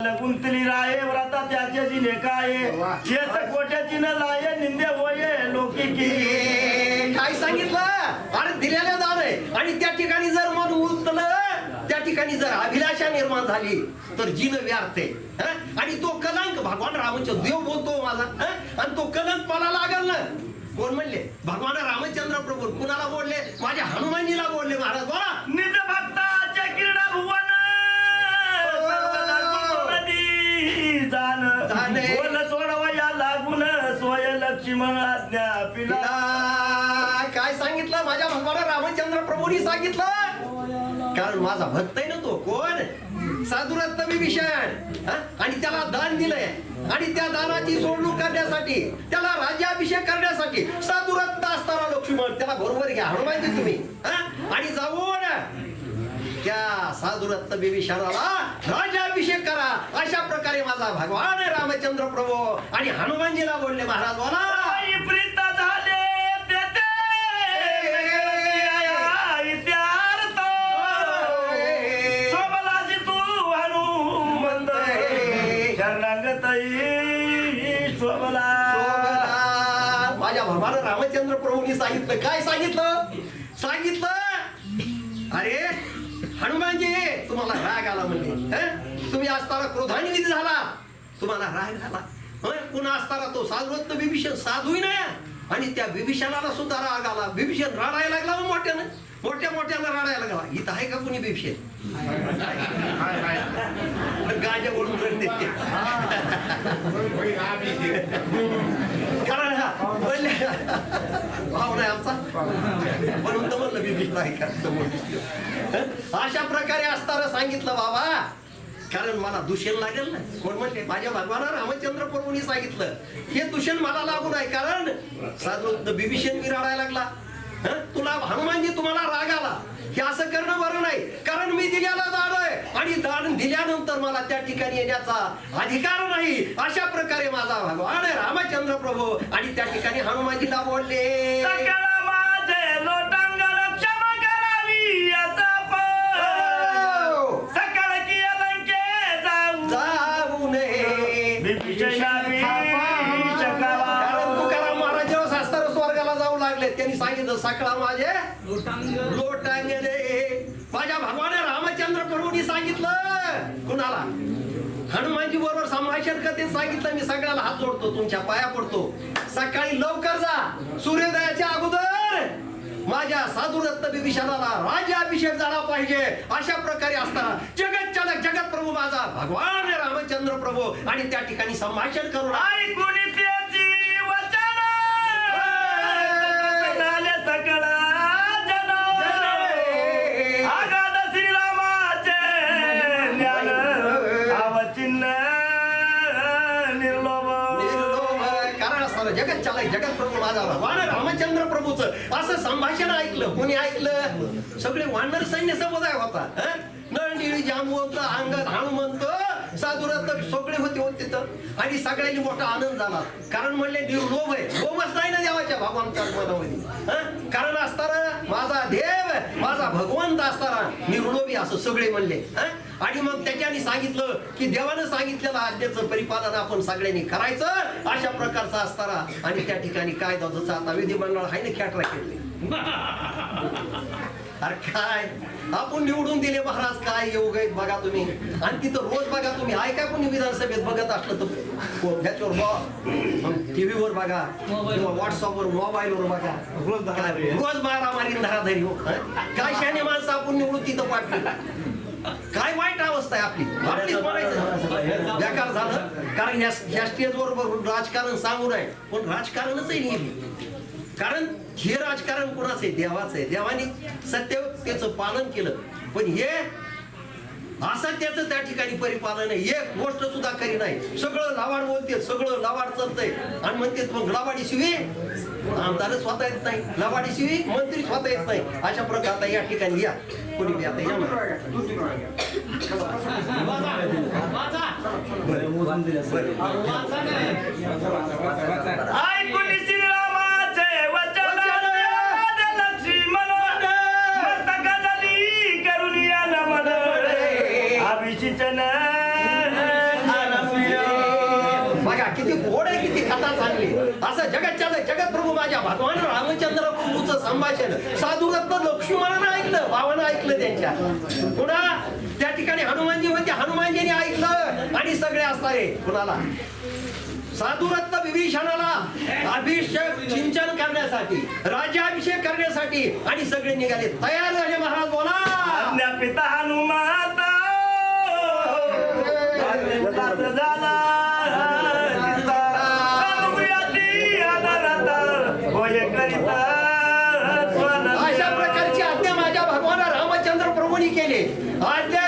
गुंतली राये व्रता त्याच्याची नेकाये शेष कोट्याची न लाये निंदे होये लोकी की. काय सांगितलं? अरे दिलेल्या दान आहे. आणि त्या ठिकाणी जर मन उतलं त्या ठिकाणी जर अभिलाषा निर्माण झाली तर जीन व्यारते हं? आणि तो कलंक भगवान रामचंद्र देव बोलतो माझा? आणि तो कलंक मला लागल. ना कोण म्हणले? भगवान रामचंद्र प्रभू कुणाला बोलले? माझ्या हनुमानीला बोलले महाराज. जाणे. बोल लागून स्वय लक्ष्मण आज्ञा पिला. काय सांगितलं? माझ्या भगवान रामचंद्र प्रभूंनी सांगितलं. कारण माझा भक्त आहे ना तो. कोण? साधुरत्न विभीषण आणि त्याला दान दिलंय. आणि त्या दानाची सोडणूक करण्यासाठी त्याला राज्याभिषेक करण्यासाठी साधुरत्न असताना लक्ष्मण त्याला बरोबर घ्या. हनुमानजी तुम्ही. हा? त्या साधुरत्न विभीषणाला राज्याभिषेक करा. अशा प्रकारे माझा भगवान रामचंद्र प्रभू. आणि हनुमानजीला बोलले महाराज बोला. माझ्या भगवान रामचंद्र प्रभूंनी सांगितलं. काय सांगितलं? सांगितलं? अरे हनुमानजी तुम्हाला राग आला म्हणजे. हं? तुम्ही असताना क्रोधान्वित झाला. तुम्हाला राग झाला? पुन्हा असताना तो साधुरत्न विभीषण साधूही नाही. आणि त्या विभीषणाला सुद्धा राग आला. विभीषण रडायला लागला मोठ्यानं. मोठ्या मोठ्यानं रडायला लागला. इथं आहे का कुणी विभीषण? गाजा बोलून. कारण हा भाव नाही आमचा म्हणून तर म्हणलं मी भीत नाही का अशा प्रकारे असताना सांगितलं बाबा कारण मला दूषण लागेल ना कोण म्हणते माझ्या भगवान रामचंद्र प्रभूंनी सांगितलं हे दूषण मला लागू नाही कारण साधू बिभीषण मी रडायला लागला तुला हनुमानजी तुम्हाला राग आला हे असं करणं बरं नाही कारण मी दिल्याला जाणं आणि दान दिल्यानंतर मला त्या ठिकाणी येण्याचा अधिकार नाही. अशा प्रकारे माझा भगवान रामचंद्र प्रभू आणि त्या ठिकाणी हनुमानजीला बोलले सकळ महाराज स्वर्गाला जाऊ लागले त्यांनी सांगितलं सकाळ माझे भगवान प्रभूंनी सांगितलं. कुणाला? हनुमानजी बरोबर संभाषण करते सांगितलं मी सगळ्याला हात जोडतो तुमच्या पाया पडतो. सकाळी लवकर जा सूर्योदयाच्या अगोदर माझ्या साधुरत्न विभीषणाला राज्याभिषेक झाला पाहिजे. अशा प्रकारे असताना जगत चालक जगत प्रभू माझा भगवान रामचंद्र प्रभू. आणि त्या ठिकाणी संभाषण करून असताना जगत प्रभू माझा भगवान रामचंद्र प्रभूच असं संभाषण ऐकलं. कोणी ऐकलं? सगळे वानर सैन्य समुदाय होता नळनिळी जांबवंत अंगद हनुमंत साधुरत्न सगळे होते होते तिथं. आणि सगळ्यांनी मोठा आनंद झाला. कारण म्हणले निर्लोभ आहे. लोभच नाही ना देवाच्या भगवानच्या मनामध्ये कारण असताना माझा देव माझा भगवंत असताना निर्लोभी असं सगळे म्हणले हा? आणि मग त्याच्याने सांगितलं की देवानं सांगितलेलं आज्ञेचं परिपालन आपण सगळ्यांनी करायचं. अशा प्रकारचं असताना आणि त्या ठिकाणी काय जसं आता विधिमंडळ आहे ना खेटरा खेळले अरे काय? आपण निवडून दिले महाराज काय योग आहेत बघा तुम्ही. आणि तिथं रोज बघा तुम्ही ऐका कोणी विधानसभेत बघत असलं तर. ह्याच्यावर मग टीव्हीवर बघा किंवा व्हॉट्सअपवर मोबाईलवर बघा. रोज रोज मारामारी धराधरी हो. हं? काय शाने माणसं आपण निवडून तिथं पाठवली काय वाईट अवस्था आहे आपली? आपलीच म्हणायचं बेकार झालं. कारण ह्या स्टेज बरोबर राजकारण सांगू नये पण राजकारणच आहे नेहमी. कारण हे राजकारण कोणाचं आहे? देवाचं आहे. देवाने सत्यतेचं पालन केलं. पण हे असं त्याचं त्या ठिकाणी परिपालन आहे. एक गोष्ट सुद्धा करी नाही. सगळं लावाड बोलते सगळं लावाड चालतंय. आणि म्हणते मग लावाडी शिवी? आमदार स्वतः येत नाही. लावाडी शिवी मंत्री स्वतः येत नाही. अशा प्रकारचा या ठिकाणी या. कोणी बी किती गोड आहे किती कथा चांगली. असं जगत चालय जगत प्रभू माझ्या भगवान रामचंद्र प्रभूचं संभाषण. साधुरत्न लक्ष्मणानं ऐकलं भावानं ऐकलं त्यांच्या. पुन्हा त्या ठिकाणी हनुमानजी होते हनुमानजीने ऐकलं आणि सगळे असणारे. कुणाला? साधुरत्न विभीषणाला अभिषेक सिंचन करण्यासाठी राज्याभिषेक करण्यासाठी आणि सगळे निघाले. तयार झाले महाराज बोला. पिता हनुमाता. झाला. अशा प्रकारची आज्ञा माझ्या भगवान रामचंद्र प्रभूंनी केली. आज्ञा